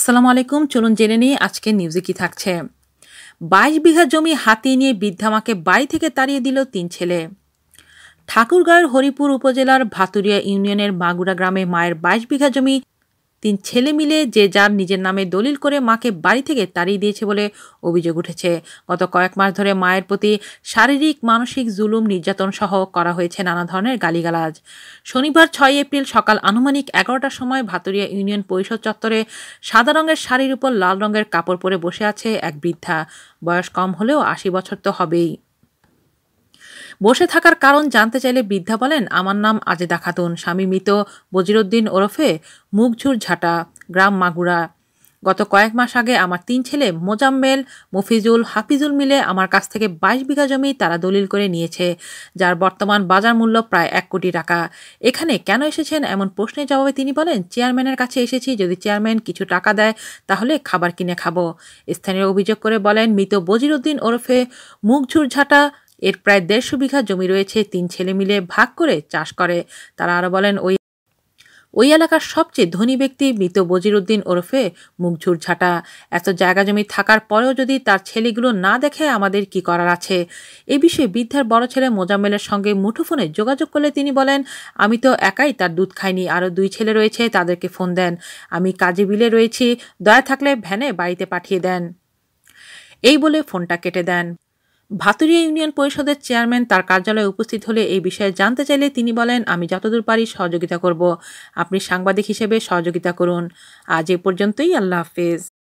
আসসালামু আলাইকুম। চলুন জেনে নিই আজকে নিউজে কি থাকছে। বাইশ বিঘা জমি হাতিয়ে নিয়ে বৃদ্ধামাকে বাড়ি থেকে তাড়িয়ে দিল তিন ছেলে। ঠাকুরগাঁয়ের হরিপুর উপজেলার ভাতুরিয়া ইউনিয়নের মাগুরা গ্রামে মায়ের বাইশ বিঘা জমি তিন ছেলে মিলে যে যার নিজের নামে দলিল করে মাকে বাড়ি থেকে তাড়িয়ে দিয়েছে বলে অভিযোগ উঠেছে। গত কয়েক মাস ধরে মায়ের প্রতি শারীরিক, মানসিক জুলুম নির্যাতন সহ করা হয়েছে নানা ধরনের গালিগালাজ। শনিবার ছয় এপ্রিল সকাল আনুমানিক এগারোটার সময় ভাতুরিয়া ইউনিয়ন পরিষদ চত্বরে সাদা রঙের শাড়ির উপর লাল রঙের কাপড় পরে বসে আছে এক বৃদ্ধা। বয়স কম হলেও আশি বছর তো হবেই। বসে থাকার কারণ জানতে চাইলে বৃদ্ধা বলেন, আমার নাম আজেদা খাতুন, স্বামী মৃত বজিরুদ্দিন ওরফে মুখঝুর ঝাঁটা, গ্রাম মাগুরা। গত কয়েক মাস আগে আমার তিন ছেলে মোজাম্মেল, মফিজুল, হাফিজুল মিলে আমার কাছ থেকে বাইশ বিঘা জমি তারা দলিল করে নিয়েছে, যার বর্তমান বাজার মূল্য প্রায় এক কোটি টাকা। এখানে কেন এসেছেন এমন প্রশ্নের জবাবে তিনি বলেন, চেয়ারম্যানের কাছে এসেছি, যদি চেয়ারম্যান কিছু টাকা দেয়, তাহলে খাবার কিনে খাব। স্থানীয় অভিযোগ করে বলেন, মৃত বজিরুদ্দিন ওরফে মুখঝুর ঝাঁটা এর প্রায় দেড়শো বিঘা জমি রয়েছে, তিন ছেলে মিলে ভাগ করে চাষ করে। তারা আরও বলেন, ওই ওই এলাকার সবচেয়ে ধনী ব্যক্তি মৃত বজিরুদ্দিন ওরফে মুখঝুর ঝাঁটা। এত জায়গা জমি থাকার পরেও যদি তার ছেলেগুলো না দেখে আমাদের কি করার আছে? এ বিষয়ে বৃদ্ধার বড় ছেলে মোজাম্মেলের সঙ্গে মুঠোফোনে যোগাযোগ করলে তিনি বলেন, আমি তো একাই তার দুধ খাইনি আরও দুই ছেলে রয়েছে, তাদেরকে ফোন দেন। আমি কাজে বিলে রয়েছি, দয়া থাকলে ভ্যানে বাড়িতে পাঠিয়ে দেন। এই বলে ফোনটা কেটে দেন। ভাতুরিয়া ইউনিয়ন পরিষদের চেয়ারম্যান তার কার্যালয়ে উপস্থিত হলে এই বিষয়ে জানতে চাইলে তিনি বলেন, আমি যতদূর পারি সহযোগিতা করব। আপনি সাংবাদিক হিসেবে সহযোগিতা করুন। আজ এ পর্যন্তই। আল্লাহ হাফেজ।